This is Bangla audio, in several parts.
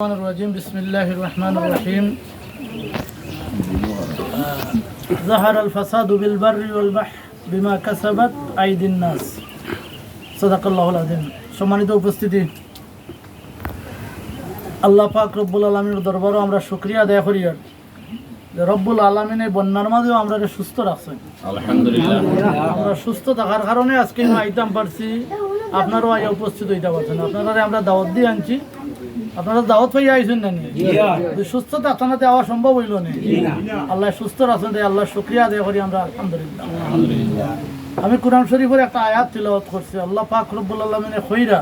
الرحمن الرجيم بسم الله الرحمن الرحيم آه، ظهر الفساد بالبر والبحر بما كسبت أيدي الناس صدق الله العظيم সম্মানিত উপস্থিতি আল্লাহ পাক রব্বুল আলমীর দরবারও আমরা শুক্রিয়া আদায় করি আর যে রব্বুল আলমিন এই বন্যার মাঝেও আমরা যে সুস্থ রাখছেন আলহামদুলিল্লাহ আমরা সুস্থ থাকার কারণে আজকে আমি আইতাম পারছি আপনারাও আগে উপস্থিত হইতে পারছেন আপনারা আমরা দাওয়াত দিয়ে আনছি আপনারা দাওয়াত পাইয়া আইছেন না সুস্থ থাকতানা দেওয়া সম্ভব হইল না? আল্লাহ সুস্থ তাই আল্লাহ শুক্রিয়া আদায় করি আমরা আলহামদুলিল্লাহ। আমি কোরআন শরীফের একটা আয়াত তিলাওয়াত করছি আল্লাহ পাক রব্বুল আলমিনে খৈরা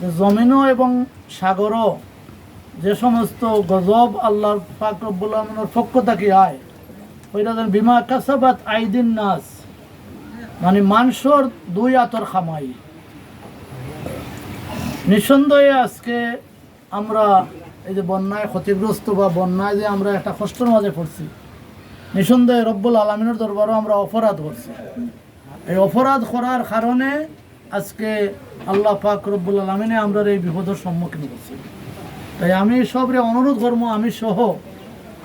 যে জমিনও এবং সাগরও যে সমস্ত গজব আল্লাহর পাক রব্বুল আলমিনের পক্ষ থেকে আয় ওইটা যেন বিমা কাসাবাত আইদিন নাস মানে মাংসর দুই আতর খামাই। নিঃসন্দেহে আজকে আমরা এই যে বন্যায় ক্ষতিগ্রস্ত বা বন্যায় যে আমরা একটা কষ্টের মাঝে পড়ছি, নিঃসন্দেহে রব্বুল আলমিনের দরবারও আমরা অপরাধ করছি। এই অপরাধ করার কারণে আজকে আল্লাহ পাক রব্বুল আলমিনে আমরা এই বিপদের সম্মুখীন করছি তাই আমি সবরে অনুরোধ করব, আমি সহ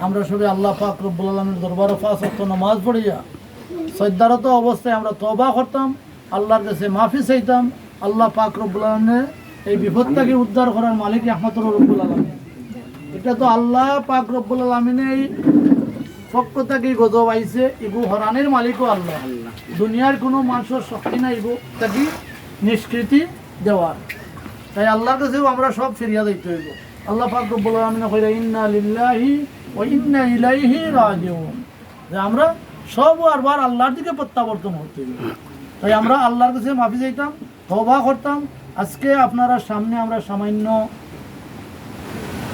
আমরা সবাই আল্লাহ পাক রব্বুল আলমীর দরবারে পাঁচ অক্ট নামাজ পড়িয়া সদ্যারত অবস্থায় আমরা তবা করতাম, আল্লাহর কাছে মাফি চাইতাম, আল্লাহ পাক রব্বুল আলমের এই বিপদটাকে উদ্ধার করার মালিক আহমতুল রব্বুল আলমী এটা তো আল্লাহ পাক রব্বুল আলমিনের পক্ষ থেকে গজব আইছে ইগু হরানের মালিকও আল্লাহ। দুনিয়ার কোনো মানুষের শক্তি নাই ইগু তাকে নিষ্কৃতি দেওয়ার। তাই আল্লাহর কাছেও আমরা সব ফিরিয়া দিতে হইব। আল্লাহ পাক রব্বুল আলামিন কইরা ইন্না লিল্লাহি ওয়া ইন্না ইলাইহি রাজিউন। যে আমরা সব আরবার আল্লাহর দিকে প্রত্যাবর্তন হতে তাই আমরা আল্লাহর কাছে মাফি চাইতাম, তওবা করতাম আজকে আপনারা সামনে আমরা সামান্য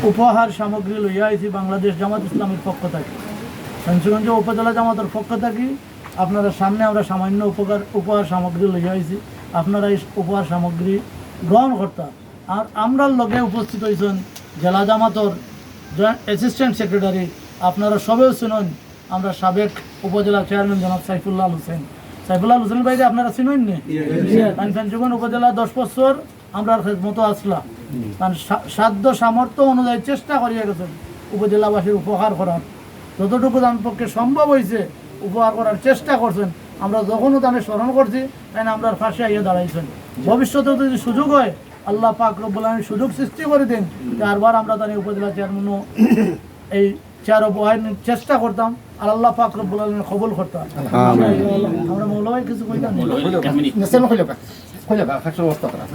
উপহার সামগ্রী লইয়া আইছি বাংলাদেশ জামাত ইসলামের পক্ষ থেকে। পঞ্চগঞ্জ উপজেলা জামাতের পক্ষ থেকে আপনারা সামনে আমরা সামান্য উপকার, উপহার সামগ্রী লইয়া আইছি। আপনারা এই উপহার সামগ্রী গ্রহণ করতাম আর আমরা লগে উপস্থিত হয়েছেন জেলা জামাতর জয়েন্ট অ্যাসিস্ট্যান্ট সেক্রেটারি। আপনারা সবেও শুনুন, আমরা সাবেক উপজেলা চেয়ারম্যান জনাব সাইফুল্লাহ হোসেন। সাইফুল্লাহ হোসেন ভাই আপনারা চিনুন নি? পঞ্চগঞ্জ উপজেলা দশ বছর আমরা মতো আসলাম। কারণ সাধ্য সামর্থ্য অনুযায়ী চেষ্টা করিয়া গেছেন উপজেলাবাসীর উপহার করার। যতটুকু তার পক্ষে সম্ভব হয়েছে উপহার করার চেষ্টা করছেন। আমরা যখনও তাদের স্মরণ করছি তাই না আমরা ফাঁসে আইয়া দাঁড়াইছেন। ভবিষ্যতেও যদি সুযোগ হয় আল্লাহ পাক রব্বুল আলামিন সুযোগ সৃষ্টি করে দিন। চারবার আমরা তাদের উপজেলা চেয়ারম্যানও এই চেয়ার উপহার চেষ্টা করতাম আর আল্লাহ পাক রব্বুল আলামিন কবুল করতাম আমরা মৌলভাই কিছু কইতাম না।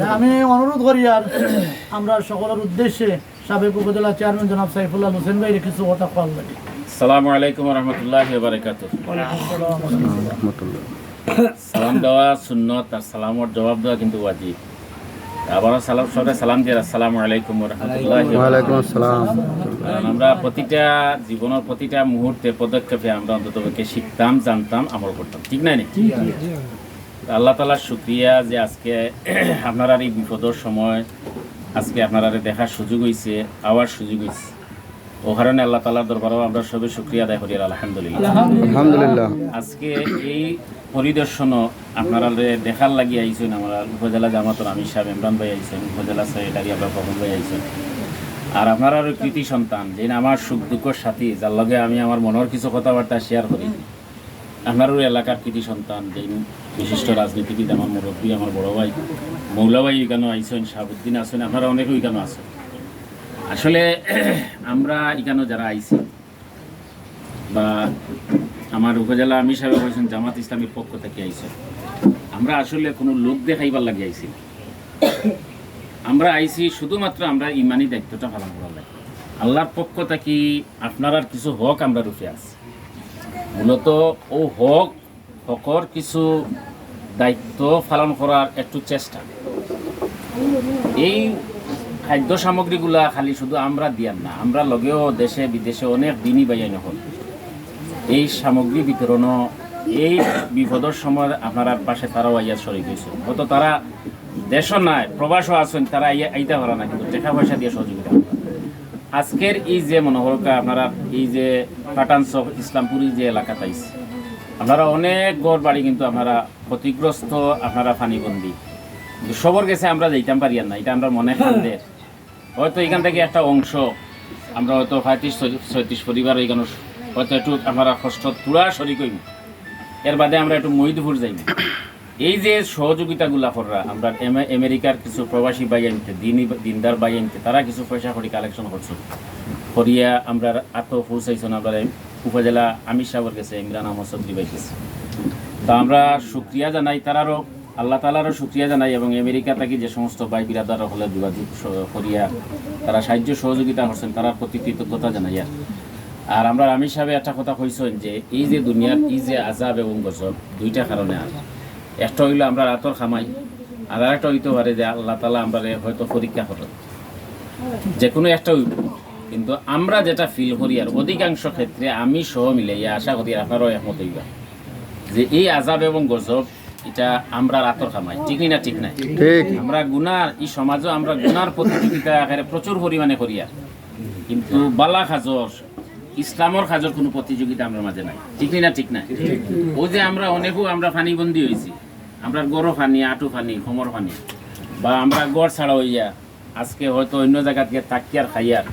না, আমি অনুরোধ করি আর আমরা সকলের উদ্দেশ্যে সাবেক উপজেলা চেয়ারম্যান জনাব সাইফুল্লাহ হোসেন ভাই কিছু কথা কল লাগে। আসসালামু। আলাইকুম রহমতুল্লাহ। সালাম দেওয়া সুন্নত আর সালামর জবাব দেওয়া কিন্তু ওয়াজিব। আবারও সালাম সবাই সালাম দিয়ে আসসালামু আলাইকুম ওয়ালাইকুম আসসালাম। কারণ আমরা প্রতিটা জীবনের প্রতিটা মুহূর্তে পদক্ষেপে আমরা শিখতাম জানতাম আমল করতাম। ঠিক নাই আল্লাহ তালার শুক্রিয়া যে আজকে আপনারা এই বিপদের সময় আজকে আপনারা দেখার সুযোগ হয়েছে আওয়ার সুযোগ হয়েছে ও কারণে আল্লাহ তালার দরবারও আমরা সবাই শুক্রিয়া আদায় করি আলহামদুলিল্লাহ। আলহামদুলিল্লাহ। আজকে এই পরিদর্শনও আপনারা দেখার লাগি আইছেন আমরা উপজেলা জামাতর আমি সাহেব ইমরান ভাই আইছেন উপজেলা সেক্রেটারি আবার পবন ভাই আইছেন। আর আপনার আরও কৃতি সন্তান যে আমার সুখ দুঃখের সাথী যার লগে আমি আমার মনের কিছু কথাবার্তা শেয়ার করি আপনারও এলাকার কৃতি সন্তান যে বিশিষ্ট রাজনীতিবিদ আমার মুরব্বী আমার বড় ভাই মৌলা ভাই এখানে আইছেন শাহাবুদ্দিন আছেন আপনারা অনেক এখানে আছেন। আসলে আমরা এখানে যারা আইছি বা আমার উপজেলা আমি সাহেব বলছেন জামাত ইসলামের পক্ষ থেকে আইছে আমরা আসলে কোনো লোক দেখাইবার লাগে আইছি। আমরা আইছি শুধুমাত্র আমরা ইমানি দায়িত্বটা পালন করার লাগে। আল্লাহর পক্ষ থেকে আপনার আর কিছু হক আমরা রূপে আছি। মূলত ও হক, হকর কিছু দায়িত্ব পালন করার একটু চেষ্টা। এই খাদ্য সামগ্রীগুলা খালি শুধু আমরা দিয়ার না, আমরা লগেও দেশে, বিদেশে অনেক দিনই বাইয়ানো হল এই সামগ্রী বিতরণও এই বিপদের সময় আপনার পাশে তারাও আইয়া শরীর হয়েছে হয়তো তারা দেশও নাই, প্রবাসও আছেন, তারা আইয়া আইতে পারে না, কিন্তু টাকা পয়সা দিয়ে সহযোগিতা আজকের এই যে মনোহরকা, আপনারা এই যে পাটান চক, ইসলামপুরি যে এলাকা পাইছে, আপনারা অনেক গড় বাড়ি কিন্তু আপনারা ক্ষতিগ্রস্ত আপনারা পানিবন্দি কিন্তু সবর গেছে আমরা যাইতাম পারি না, এটা আমরা মনে খান্দের। হয়তো এখান থেকে একটা অংশ, আমরা হয়তো পঁয়ত্রিশ ছয়ত্রিশ পরিবার এখানে হয়তো একটু আমরা কষ্ট তুলা শরিক হইব এর বাদে আমরা একটু মহিদপুর যাইব। এই যে সহযোগিতাগুলা কররা আমরা আমেরিকার কিছু প্রবাসী বাই আনতে, দিনী দিনদার বাই আনতে, তারা কিছু পয়সা করি কালেকশন করছ। করিয়া আমরা আত পৌঁছাইছেন আমরা উপজেলা আমির সাহেবের গেছে ইমরান আহমদ চৌধুরী ভাই কাছে। তা আমরা শুক্রিয়া জানাই তারারও আল্লাহ তালারও শুক্রিয়া জানাই এবং আমেরিকা থেকে যে সমস্ত ভাই বিরাদার হলে যোগাযোগ করিয়া তারা সাহায্য সহযোগিতা করছেন তারা প্রতি কৃতজ্ঞতা জানাই আর। আমরা আমির সাহেব একটা কথা কইছেন যে, এই যে দুনিয়ার, এই যে আজাব এবং গজব, দুইটা কারণে আর। একটা হইল আমরা রাতর খামাই, আর একটা হইতে পারে যে আল্লাহ তালা আমরা হয়তো পরীক্ষা করেন যে কোনো একটা হইব কিন্তু আমরা যেটা ফিল করি আর অধিকাংশ ক্ষেত্রে আমি সহ মিলে আশা করি আপনারাও একমত হইবা যে এই আজাব এবং গজব এটা আমরা রাতর খামাই ঠিক না ঠিক নাই? ঠিক। আমরা গুনার এই সমাজও আমরা গুনার প্রতিযোগিতা আকারে প্রচুর পরিমাণে করি আর। কিন্তু বালা খাজর ইসলামর খাজর কোনো প্রতিযোগিতা আমার মাঝে নাই। ঠিক না ঠিক না ওই যে আমরা অনেকও আমরা ফানিবন্দি হয়েছি। আমরা গড় ফানি আটু ফানি খমর ফানি। বা আমরা গড় ছাড়া হইয়া আজকে হয়তো অন্য জায়গা থেকে তাকিয়ার খাইয়ার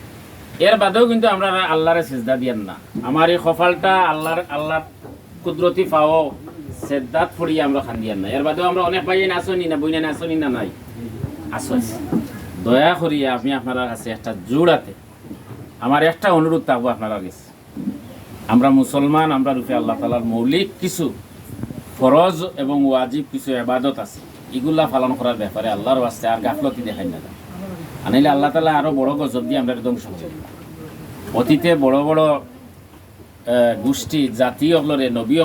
এর বাদেও কিন্তু আমরা আল্লাহরে সেজদা দিয়ান না। আমার এই কপালটা আল্লাহর আল্লাহর কুদরতি পাও সেদ্দাত ফড়িয়ে আমরা খান দিয়ান না এর বাদেও আমরা অনেক পাই নাচনি না, বইনা নাচনি না নাই? আসো দয়া করিয়া আমি আপনার কাছে একটা জোড়াতে, আমার একটা অনুরোধ থাকব আপনারা কাছে। আমরা মুসলমান, আমরা রূপে আল্লাহ তালার মৌলিক কিছু ফরজ এবং ওয়াজিব কিছু এবাদত আছে, এগুলা পালন করার ব্যাপারে আল্লাহর বাস্তে আর গাফলতি দেখাই না। আনাইলে আল্লাহ তালা আরও বড় গজব দিয়ে আমরা ধ্বংস করি অতীতে বড় বড় গোষ্ঠী, জাতি অগলরে নবী